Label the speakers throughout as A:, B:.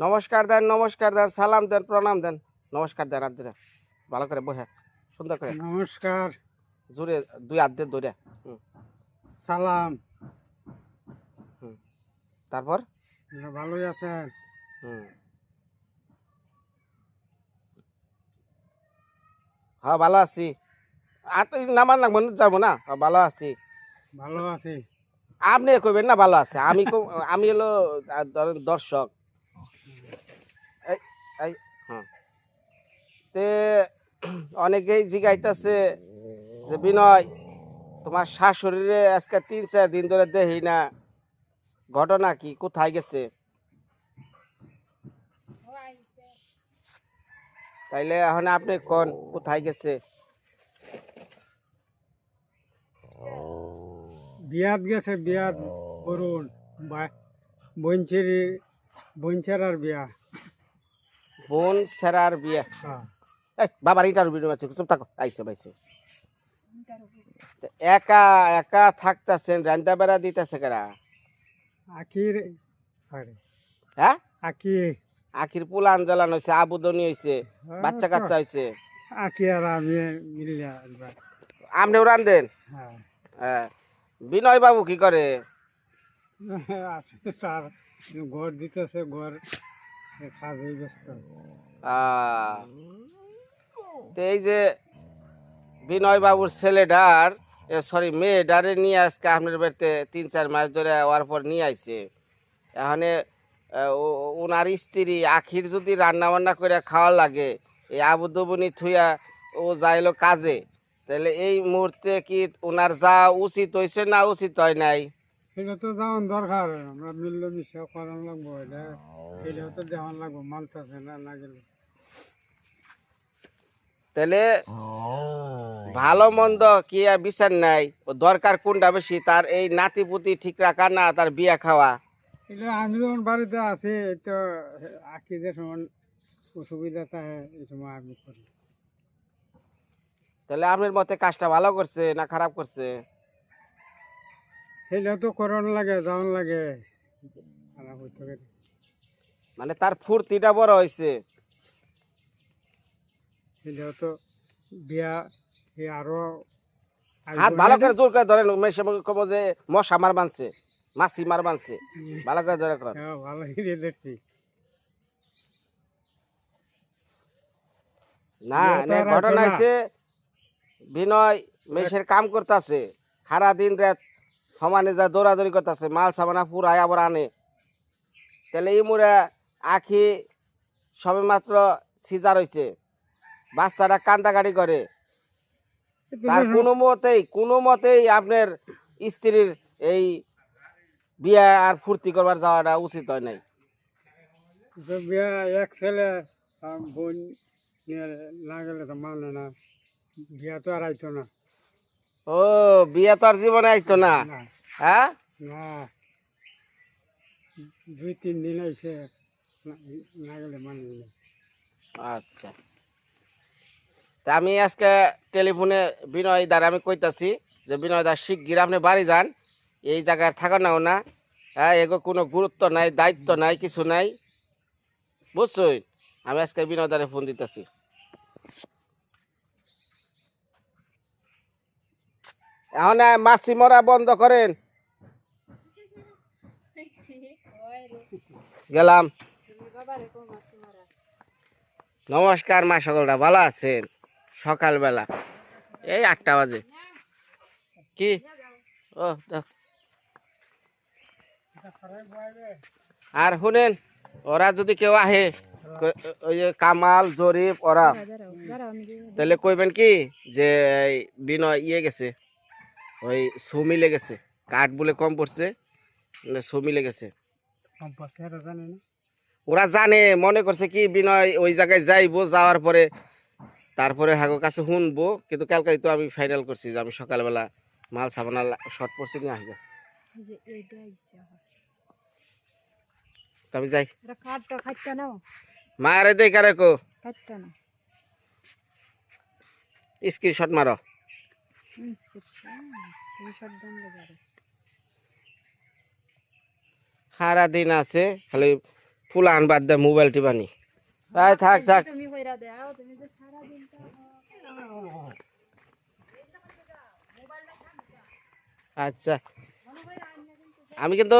A: নমস্কার দেন নমস্কার দেন সালাম দেন প্রণাম দেন। নমস্কার দেন হাত ধরে ভালো করে বহে সুন্দর করে।
B: নমস্কার।
A: জোরে দুই হাত দিয়ে ধরে।
B: সালাম।
A: তারপর?
B: ভালোই আছেন।
A: হুম। হ্যাঁ ভালো আছি। আর তো নামান না মনে যাব না? হ্যাঁ, ভালো আছি।
B: ভালো আছি।
A: আপনি কইবেন না ভালো আছে। আমি আমি হলো ধরেন দর্শক। এই এই হ্যাঁ। তে অনেকেই জিগাইতেছে যে বিনয় তোমার শাশুড়িরে আজকে তিন চার দিন ধরে দেখি না। ঘটনা কি? কোথায় গেছে? তাইলে এখন আপনি কোন? কোথায় গেছে?
B: বিয়াত গেছে বিয়াত করুন বঞ্চেরি বঞ্চেরার বিয়া।
A: বোন সেরার বিয়ে।
B: হ্যাঁ।
A: এই বাবার ইটার ভিডিও আছে চুপ থাকো। আইসো তো একা একা থাকতেছেন রান্না বেড়া দিতেছে কারা?
B: আখির আরে,
A: হ্যাঁ?
B: আকি
A: আখির পুলান জ্বালানো হয়েছে আবুদনি হয়েছে বাচ্চা কাচ্চা হয়েছে
B: আকি আর আমি মিলিয়া।
A: আপনিও রান্ধেন?
B: হ্যাঁ।
A: হ্যাঁ। বিনয় বাবু কি করে?
B: আছে তার ঘর দিতেছে ঘর
A: এই যে বিনয় বাবুর ছেলেটার সরি মেয়েটারে নিয়ে আজকে আপনার বাড়িতে তিন চার মাস ধরে হওয়ার পর নিয়ে আইছে। এখানে ওনার স্ত্রী আখির যদি রান্না বান্না করে খাওয়া লাগে এই আবুদবনি থুইয়া ও যাইলো কাজে, তাহলে এই মুহূর্তে কি ওনার যা উচিত হয়েছে না উচিত হয় নাই?
B: এটা তো যাওয়ান দরকার আমরা মিললে মিশা করান লাগবো এটা তো দেওয়ান লাগবো মানতেছে না না গেলে।
A: তাহলে ভালো মন্দ কি আর বিচার নাই? ও দরকার কোনটা বেশি তার এই নাতি পুতি ঠিক রাখা না তার বিয়া খাওয়া?
B: এটা আমি যখন বাড়িতে আছি তো আঁকি যে সময় অসুবিধা থাকে এই সময় আমি করি।
A: তাহলে আপনার মতে কাজটা ভালো করছে না খারাপ করছে?
B: সেটা তো করন লাগে। যাওয়ান লাগে
A: মানে তার ফুর্তিটা বড় হয়েছে
B: সেটা তো বিয়া আরও
A: হাত ভালো করে জোর করে যে মশা মার বানছে মাছি মার বানছে। ভালো করে ধরে কর
B: ভালো
A: না ঘটনা হয়েছে বিনয় মেশের কাম করতেছে সারা দিন রাত সমানে যা দৌড়াদৌড়ি করতেছে মাল সামানা পুরাই আবার আনে। তাহলে এই মুড়ে আখি সবে মাত্র সিজার হয়েছে বাচ্চাটা কান্দাকাটি করে। তার কোনো মতেই কোনো মতেই আপনার স্ত্রীর এই বিয়ে আর ফুর্তি করবার যাওয়াটা উচিত হয় নাই।
B: বিয়া এক ছেলে বোন নিয়ে না গেলে তো মানে না। বিয়া তো আর আইতো না।
A: ও বিয়ে তো আর জীবনে আইতো না। হ্যাঁ?
B: না। দুই তিন দিন না গেলে মানে
A: আচ্ছা। তা আমি আজকে টেলিফোনে বিনয় দ্বারা আমি কইতাছি যে বিনয় দাস শিগগির আপনি বাড়ি যান। এই জায়গায় থাকা নাও না। হ্যাঁ এগো কোনো গুরুত্ব নাই দায়িত্ব নাই কিছু নাই। বুঝছই? আমি আজকে বিনয় দ্বারে ফোন দিতেছি। এখন মাছি মরা বন্ধ করেন। গেলাম। নমস্কার মা সকলটা ভালো আছেন? সকালবেলা। এই আটটা বাজে। কি? ও। আর শুনেন, ওরা যদি কেউ আহে ওই যে কামাল জরিফ ওরা, তাহলে কইবেন কি যে বিনয় ইয়ে গেছে। ওই সুমিলে গেছে কাঠ বলে কম পড়ছে গেছে
B: এটা জানে না।
A: ওরা জানে মনে করছে কি বিনয় ওই জায়গায় যাইবো যাওয়ার পরে তারপরে হাগো কাছে শুনব। কিন্তু কালকে তো আমি ফাইনাল করছি যে আমি সকালবেলা মাল সাবানা শর্ট পড়ছি নিয়ে আসব আমি যাই। মারে দেখা রেখো স্ক্রিনশট মারো। সারা দিন আছে খালি ফুলান বাদ দে মোবাইল টিপানি আয় থাক থাক। আচ্ছা। আমি কিন্তু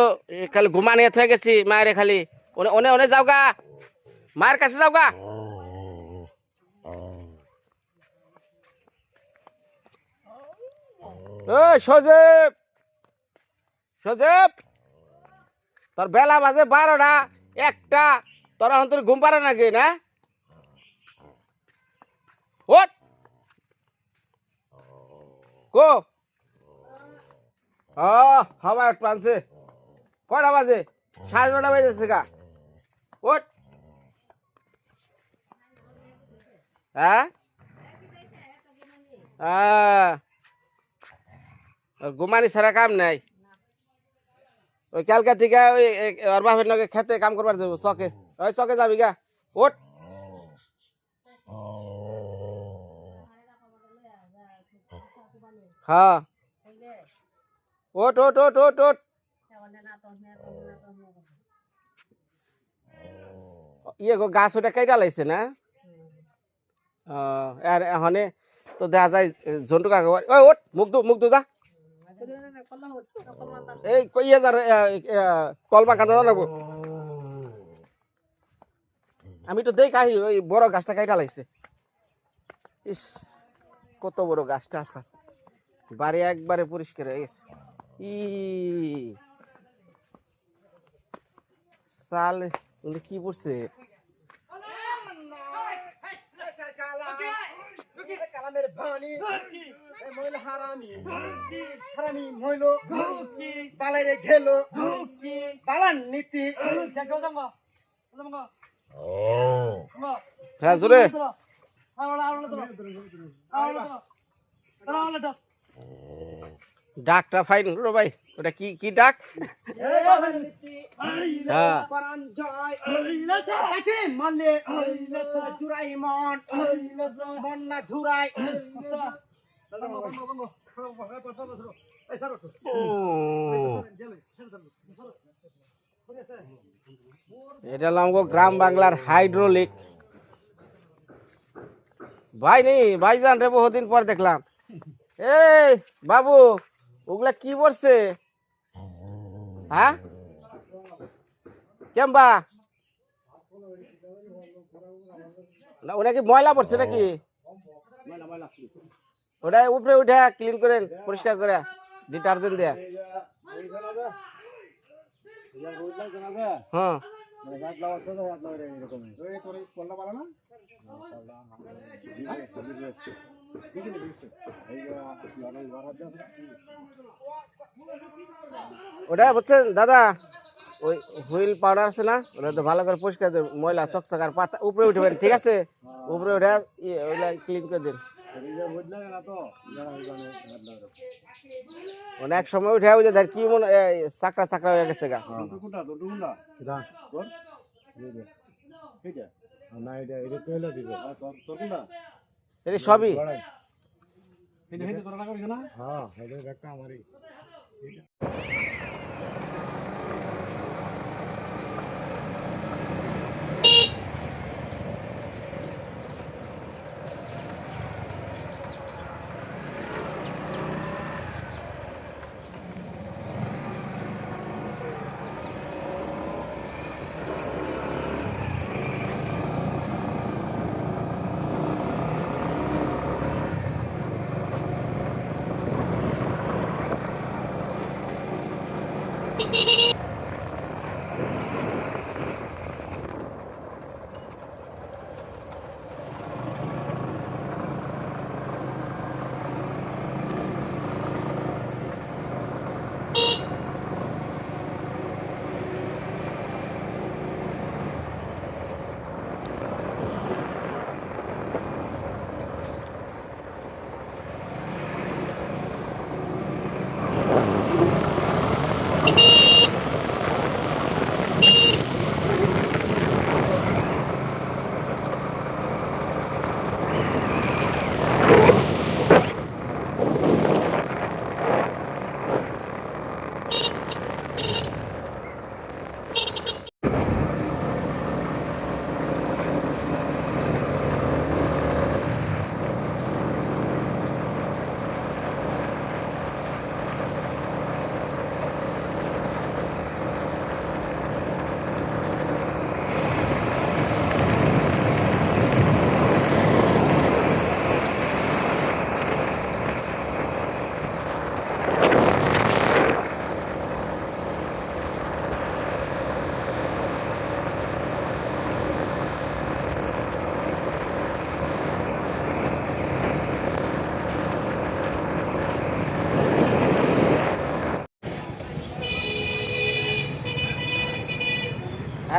A: খালি ঘুমা নিয়ে থেকে গেছি মায়ের খালি। ওনে ওনে ওনে যাও গা। মায়ের কাছে যাও গা ও সজীব। সজীব, তোর বেলা বাজে বারোটা, একটা। তোরা এখন তোর ঘুম পারে নাকি না? ওট কো। হাওয়া একটু আনছে। কটা বাজে? সাড়ে নটা বাজেছে গা। ওট হ্যাঁ? হ্যাঁ। ঘুমানি ছাড়া কাম নাই। ওই কালকা থেকে ওই ওর বাপের লগে খেতে কাম করবার যাব চকে। ওই চকে যাবি গা ওট হ্যাঁ। ওট ওট ওট ওট ওট ইয়ে গো গাছ ওটা কেটা লাইছে না? আর এখনে তো দেখা যায় জন্টু কাকা ওই ওট মুখ দু মুখ দু যা। এই কইয়ে যার কলমা কাঁদা লাগবো। আমি তো দেখ আহি ওই বড় গাছটা কাইটা লাগছে। ইস, কত বড় গাছটা আছে। বাড়ি একবারে পরিষ্কার হয়ে গেছে। ই সাল কি পড়ছে?
C: কালামের ভানি মহিলা হারামি হারামি মহিল বালাইরে ঘেলো বালান নীতি
A: হ্যাঁ জোরে ডাকটা ফাইন রো ভাই, ওটা কি কি ডাক? হ্যাঁ। এটা হলো গ্রাম বাংলার হাইড্রোলিক। ভাই নি ভাইজান রে, বহুদিন পর দেখলাম। এই, বাবু। ওগুলা কি পড়ছে হ্যাঁ কেমবা না ওটা কি ময়লা পড়ছে নাকি ওটা উপরে উঠে ক্লিন করেন পরিষ্কার করে ডিটারজেন্ট দেয়া হ্যাঁ ওটা বুঝছেন দাদা ওই হুইল পাউডার আছে না ওটা তো ভালো করে পরিষ্কার দেন ময়লা চকচক আর পাতা উপরে উঠবেন ঠিক আছে? উপরে উঠে ইয়ে, ওইগুলা ক্লিন করে দিন। অনেক সময় উঠে ওই দেখ কি মনে চাকরা চাকরা হয়ে গেছে গা। এটা এটা সবই। হ্যাঁ, হ্যাঁ আমারই।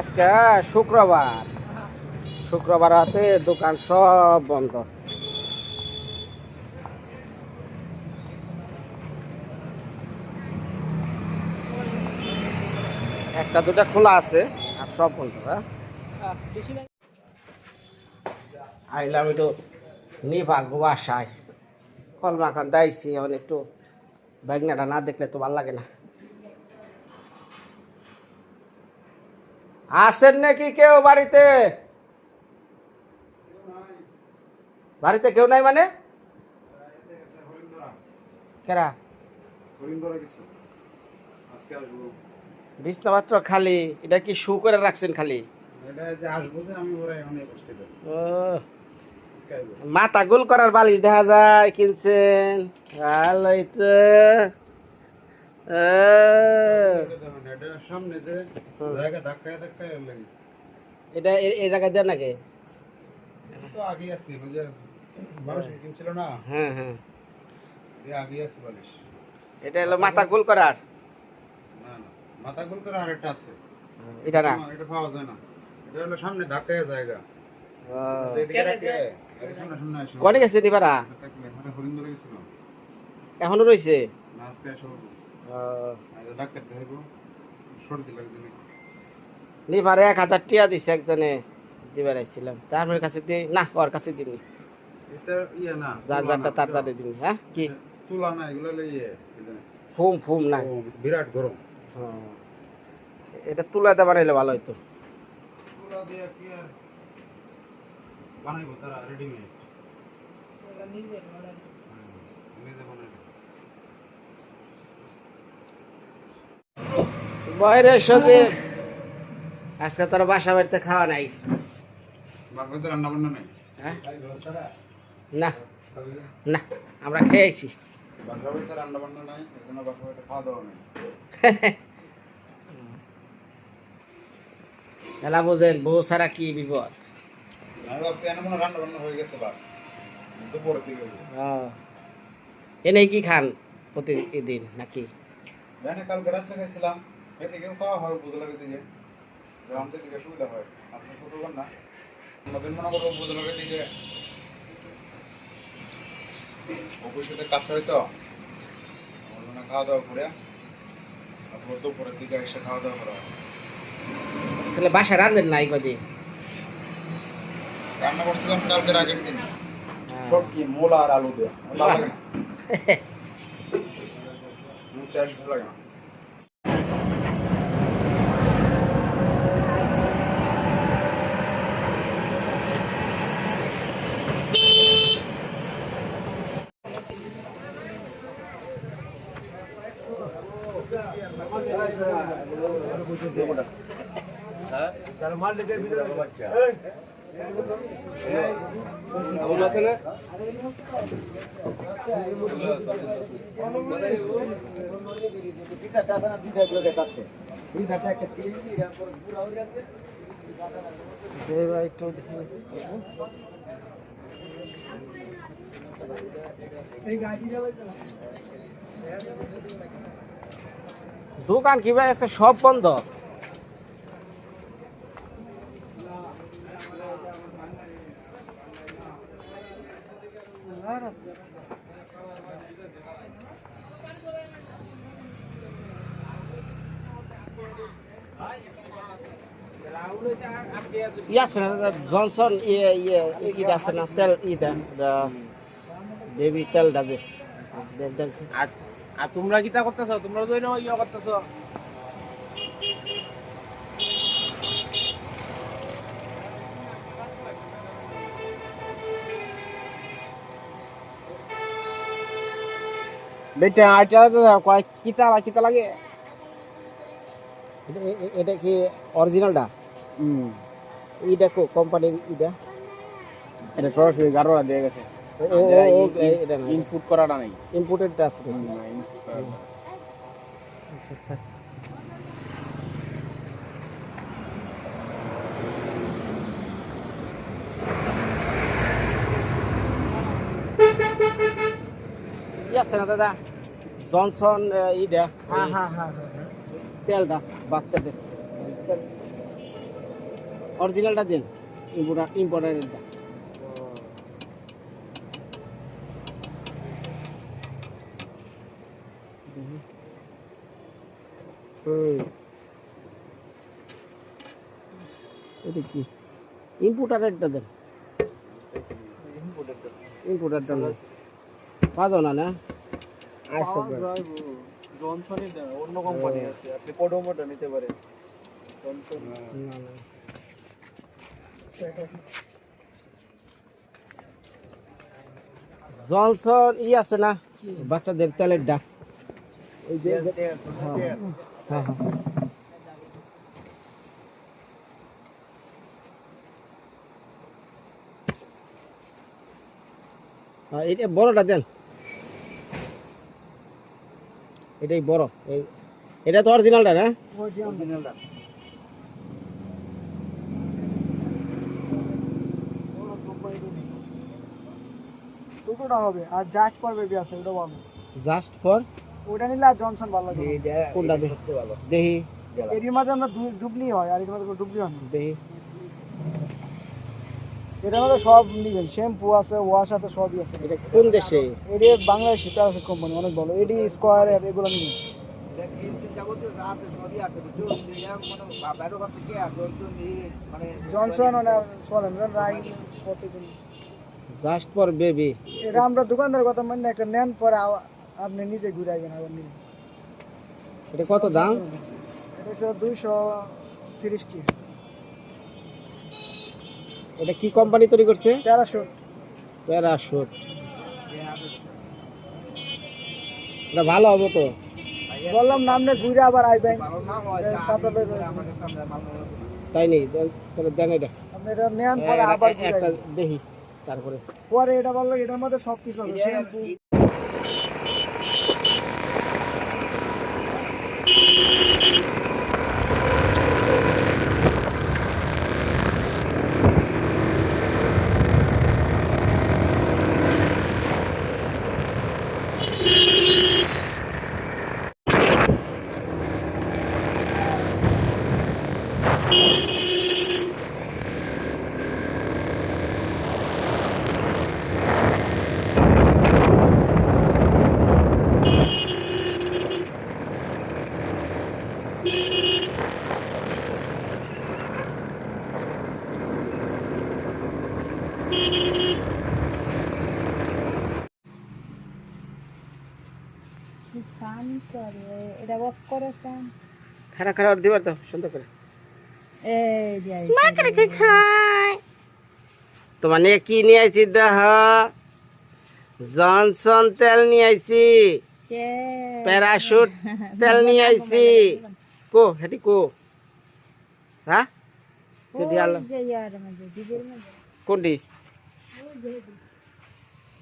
A: আজকে শুক্রবার। শুক্রবার হাতে দোকান সব বন্ধ। একটা, দুটা খোলা আছে, আর সব বন্ধ হ্যাঁ? আইলাম একটু নিভাগ বাসায়। কল মাখান দাইছি, এখন একটু ব্যাগনাটা না দেখলে তো ভালো লাগে না। আসেন নাকি কেউ বাড়িতে? বাড়িতে কেউ নাই মানে? কেরা? বিছনা খালি, এটা কি শু করে রাখছেন খালি? মাথা গোল করার বালিশ দেখা যায়, কিনছেন। ভালোই তো আহ,
D: সামনে যে জায়গা ধাক্কায় ধাক্কায় লাগে
A: এটা এই জায়গায় দেন নাকি?
D: তো আগে আসছি ওই যে মানুষ কিনছিল না
A: হ্যাঁ হ্যাঁ।
D: আগে আসছি বালিশ
A: এটা হলো মাথা গোল করার।
D: না না মাথা গোল আছে
A: এটা না?
D: না, এটা পাওয়া যায় না এটা হলো সামনে ধাক্কায় জায়গা
A: কনে গেছে নিবারা এখনও রয়েছে নিবারে এক হাজার টিয়া দিছে একজনে দিবার আসছিলাম তার আমার কাছে দিই না ওর কাছে দিবি
D: এটা ইয়ে না
A: যার
D: তুলা না,
A: যারটা তাড়াতাড়ি হ্যাঁ? কি?
D: তুলা না এগুলো
A: ফুম ফুম না
D: বিরাট গরম।
A: হ্যাঁ। এটা তুলাতে বানাইলে ভালো হইতো।
D: তুলা দিয়ে কি আর বানাইবো তারা রেডিমেড নিজে বানাইবে।
A: বাইরে সজে। আজকে তোর বাসা বাড়িতে খাওয়া নাই। হ্যাঁ? না না আমরা খেয়ে আইছি
D: রান্না বান্না নাই এই জন্য বাসা বাড়িতে খাওয়া দাওয়া নাই।
A: এলা বোঝেন বউ সারা কি বিপদ? এনেই কি খান প্রতিদিন নাকি?
D: কালকে রাত্রে খাইছিলাম। এদিকেও খাওয়া হয় দিকে। আমাদের দিকে সুবিধা হয় আজকে না নবীন মনে দিকে। হয়তো খাওয়া দাওয়া করে তারপর দুপুরের দিকে এসে খাওয়া দাওয়া করা হয়।
A: তাহলে বাসা রান্ধেন নাই কদিন?
D: রান্না করছিলাম কালকের আগের দিন।
A: হ্যাঁ।
D: মোলা? আর আলু। দিয়ে ভালো লাগে না।
A: দোকান কি ভাই? আজকে সব বন্ধ। ইয়ে আছে না জনসন ইয়ে ইয়ে ইটা আছে না তেল ইটা বেবি তেলটা যে দেন দেন
C: আর তোমরা কিটা করতেছো তোমরা তো ইয়ে করতেছো বেটা আইটা কয় কিতা কিতা লাগে?
A: এটা এটা কি অরিজিনালটা?
C: হুম।
A: কো কোম্পানির ইটা
C: এটা সরাসরি গাড়োরা দিয়ে গেছে।
A: এটা
C: ইনপুট করাটা নাই।
A: ইম্পোর্টেডটা আছে। ই আছে না দাদা? জনসন ইটা
C: হ্যাঁ হ্যাঁ হ্যাঁ
A: তেলটা বাচ্চাদের। অরিজিনালটা দেন ইম্পোর্টার ইম্পোর্টারেরটা এটা কি? ইম্পোর্টারেরটা দেন। ইম্পোর্টারটা পাওয়া না না? আচ্ছা
C: জনসনই অন্য কোম্পানি আছে আপনি কোডোমোটা নিতে পারেন। জনসন
A: না না। জনসন ই আছে না? বাচ্চাদের তেলের ডাক ওই যে যে- হ্যাঁ। হ্যাঁ হ্যাঁ। হ্যাঁ, এটা বড়টা দেন। এটাই বড়। এই এটা তো অরিজিনালটা না?
C: অরিজিনালটা
E: ছোটটা হবে আর জাস্ট ফর বেবি আছে ওটা ভালো
A: জাস্ট ফর
E: ওটা নিলে আর জনসন ভালো লাগে
A: কোনটা দেখি দেখি
E: এর মধ্যে আমরা ডুবলি হয় আর এর কোনো ডুবলি হয় না।
A: দেখি
E: এটার সব নিবেন শ্যাম্পু আছে ওয়াশ আছে সবই আছে।
A: এটা কোন দেশে?
E: এডি বাংলাদেশি প্যারাসুট কোম্পানি অনেক ভালো। এডি স্কোয়ার এগুলো নিবেন জনসন রাই প্রতিদিন।
A: জাস্ট ফর বেবি
E: এটা আমরা দোকানদার কথা মানে একটা নেন পরে আপনি নিজে ঘুরে আসবেন আবার
A: এটা কত দাম?
E: এটা দুইশো তিরিশটি
A: এটা কি কোম্পানি তৈরি করছে? প্যারাশুট এটা ভালো হবে তো।
E: বললাম নামনে ঘুরে আবার আইবেন। ব্যাংক
A: তাই নেই দেন- তাহলে দেন এটা।
E: আপনি এটা নেন পরে আবার
A: একটা দেখি তারপরে।
E: পরে এটা বলল এটার মধ্যে সব কিছু আছে শ্যাম্পু
F: কি শান্ত রে এটা অফ করেছেন।
A: খারাপ খারাপ দিবার তো সুন্দর করে।
F: এই যে
A: তোমার নিয়ে কি নিয়ে আইছি দেহ? জনসন তেল নিয়ে আইছি। প্যারাশুট তেল নিয়ে আইছি। কো হেটি কো। হ্যাঁ যদি আলো কোনটি?
F: দি।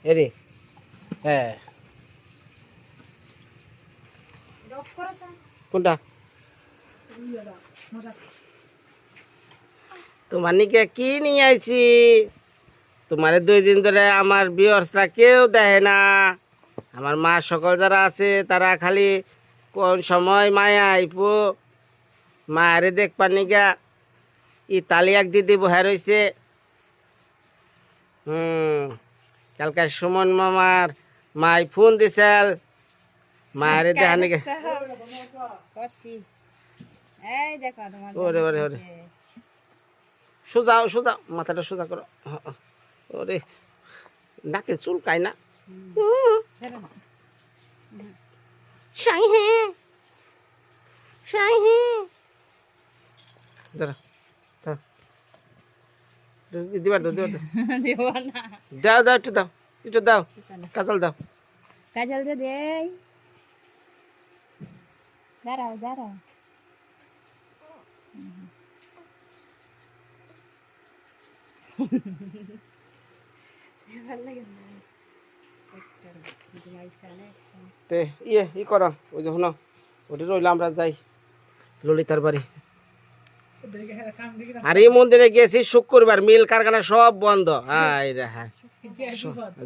A: এরে হ্যাঁ
F: এটা off করেছেন
A: কোনটা? তোমার নিকে কি নিয়ে আইছি? তোমার দুই দিন ধরে আমার বিয়র্সটা কেউ দেখে না। আমার মা সকল যারা আছে, তারা খালি কোন সময় মায়া আইপো? মায়ারে দেখ পানিকা ই তালিয়াক দিদি বহে রয়েছে হুম, কালকে সুমন মামার মাই ফোন দিছিল। মায়ারে দেখা নাকি
F: করছি। এই দেখো তোমার
A: ওরে ওরে ওরে। সোজা সোজা মাথাটা সোজা করো। ওরে নাকে না।
F: ফেরো না।
A: সাই হে। সাই হে। দাঁড়া দাও। দিবার দাও দিবার দাও। দাও দাও একটু দাও। একটু দাও। কাজল দাও।
F: কাজল দিয়ে দেই দাঁড়াও দাঁড়াও
A: তে ইয়ে ই করো ওই যে শুনো ওটি রইল আমরা যাই। ললিতার বাড়ি। আর এই মন্দিরে গেছি শুক্রবার মিল কারখানা সব বন্ধ। হাই রে হ্যাঁ।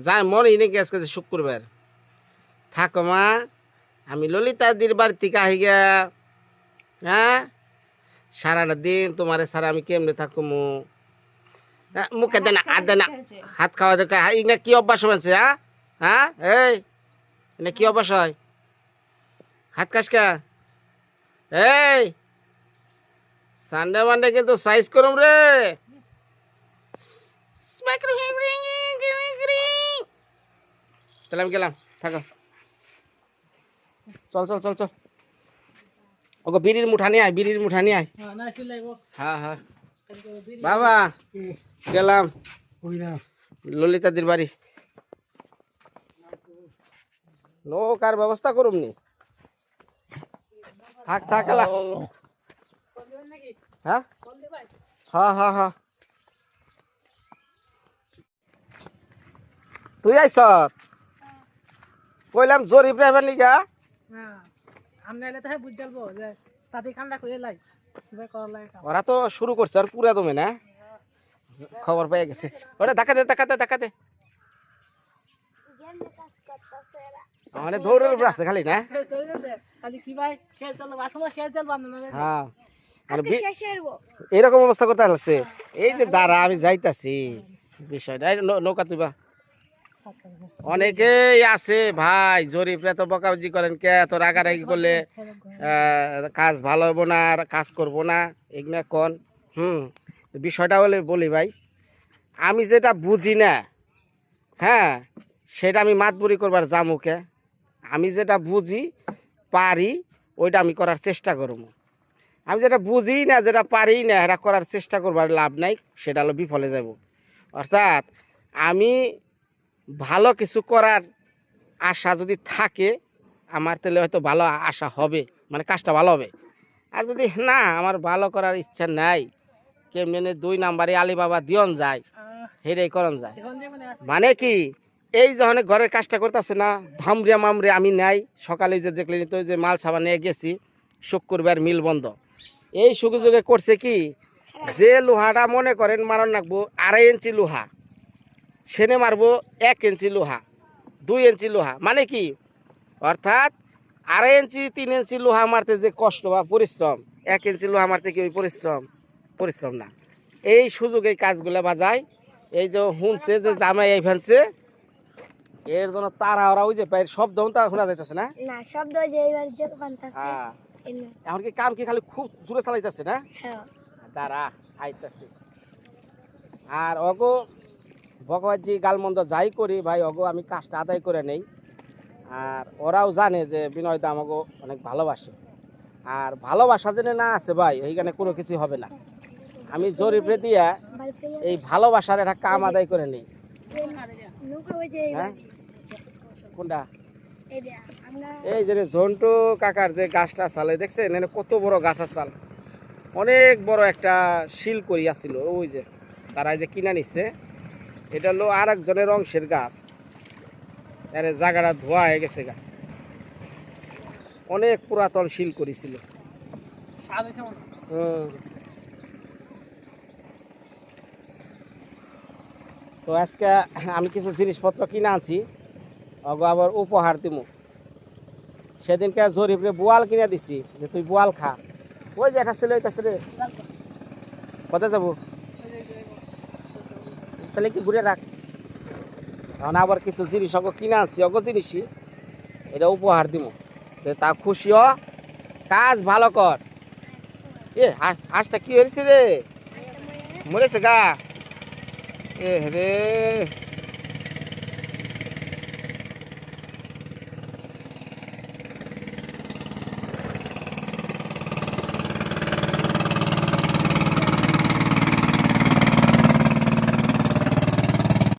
A: যাই মনে গেছে শুক্রবার। থাকো মা। আমি ললিতাদির বাড়ি থেকে আহি গা হ্যাঁ? সারাটা দিন তোমার সারা আমি কেমনে থাকব মুখে দেন হাত দেন হাত খাওয়া দেখা ইংনা কি অভ্যাস হয়েছে হ্যাঁ? হ্যাঁ? এই এনে কি অভ্যাস হয়? হাত কাস কা? এই সানডে মানডে কিন্তু সাইজ করুম রে। তাহলে আমি গেলাম থাকো। চল চল চল চল ওগো বিড়ির মুঠা নিয়ে আয় বিড়ির মুঠা নিয়ে আয় হ্যাঁ হ্যাঁ বাবা গেলাম ললিতাদির বাড়ি নৌকার ব্যবস্থা করুম নি থাক থাক এলা হ্যাঁ হ্যাঁ হ্যাঁ হ্যাঁ তুই আইস কইলাম জরিপ রেবেন নিকা
E: আমরা এলে তো হ্যাঁ বুঝ যাব যে তাতে কামটা করে লাই কিবা করার লাগে কাম
A: ওরা তো শুরু করছে আর পুরা দমে না? খবর পেয়ে গেছে। ওরা দেখা দে দেখা দে দেখা দে। মানে দৌড়ের উপর আছে খালি না?
E: খালি কি ভাই শেষ চলবো আসলে শেষ চলবো আপনার
A: হ্যাঁ। মানে এরকম অবস্থা করতে আসছে। এই যে দাঁড়া আমি যাইতাছি। বিষয়টা নৌকা তুইবা। অনেকেই আছে, ভাই জরিপরে তো বকাবজি করেন কে, এত রাগারাগি করলে কাজ ভালো হব না আর কাজ করব না, এগুলা কন। হুম, বিষয়টা হলে বলি ভাই, আমি যেটা বুঝি না হ্যাঁ সেটা আমি মাতবুরি করবার জামুকে আমি যেটা বুঝি, পারি, ওইটা আমি করার চেষ্টা করব। আমি যেটা বুঝি না, যেটা পারি না এটা করার চেষ্টা করবার লাভ নাই, সেটা হলো বিফলে যাব। অর্থাৎ আমি ভালো কিছু করার আশা যদি থাকে আমার তাহলে হয়তো ভালো আশা হবে মানে কাজটা ভালো হবে। আর যদি না আমার ভালো করার ইচ্ছা নাই কেমনি দুই নাম্বারে আলিবাবা দিয়ন যায় হেরেই করন যায়।
E: মানে
A: মানে কি এই যখন ঘরের কাজটা করতেছে না ধামরিয়া মামরে আমি নাই সকালে যে দেখলেন তো যে মাল ছাবা নিয়ে গেছি শুক্রবার মিল বন্ধ। এই সুযোগে করছে কি যে লোহাটা মনে করেন মারণ রাখব আড়াই ইঞ্চি লোহা। সেনে মারবো এক ইঞ্চি লোহা দুই ইঞ্চি লোহা। মানে কি? অর্থাৎ আড়াই ইঞ্চি তিন ইঞ্চি লোহা মারতে যে কষ্ট বা পরিশ্রম এক ইঞ্চি লোহা মারতে কি ওই পরিশ্রম? পরিশ্রম না। এই সুযোগে এই কাজগুলো বাজায়। এই যে শুনছে যে জামাই এই ফেলছে এর জন্য তারা ওরা ওই যে পায়ের শব্দ তারা শোনা যাইতেছে না?
F: না শব্দ যে এইবার যে বানতাছে
A: হ্যাঁ। এখন কি কাম কি খালি খুব জোরে চালাইতেছে না?
F: হ্যাঁ।
A: দাঁড়া আইতাছে। আর অগো ভগবানজি গালমন্দ যাই করি, ভাই, অগো, আমি কাজটা আদায় করে নেই। আর ওরাও জানে যে বিনয় দা আমাকে অনেক ভালোবাসে। আর ভালোবাসা জেনে না আছে, ভাই, এইখানে কোনো কিছু হবে না। আমি জরিপে দিয়া এই ভালোবাসার একটা কাম আদায় করে নেই। হ্যাঁ? কোনটা?
F: এই যে
A: ঝন্টু কাকার যে গাছটা চালে, দেখছেন? এখানে কত বড় গাছ চাল। অনেক বড় একটা শিল করি আসছিল, ওই যে, তারা যে কিনা নিচ্ছে এটা হলো আর একজনের অংশের গাছ। এর জায়গাটা ধোয়া হয়ে গেছে গা। অনেক পুরাতন শিল করেছিল। তো আজকে আমি কিছু জিনিসপত্র কিনে আনছি। অগো আবার উপহার দিমু। সেদিনকে জরিফরে বোয়াল কিনে দিছি যে তুই বোয়াল খা। ওই যে একটা ছেলে হইতাছে রে। কোথায় যাব? তাহলে কি ঘুরে রাখ। এখন আবার কিছু জিনিস, অগো কিনে আনছি, অগো জিনিসই। এটা উপহার দিব তা খুশি হ। কাজ ভালো কর। এ, হাঁস- হাঁসটা কি হয়েছে রে? মরেছে গা। এ রে।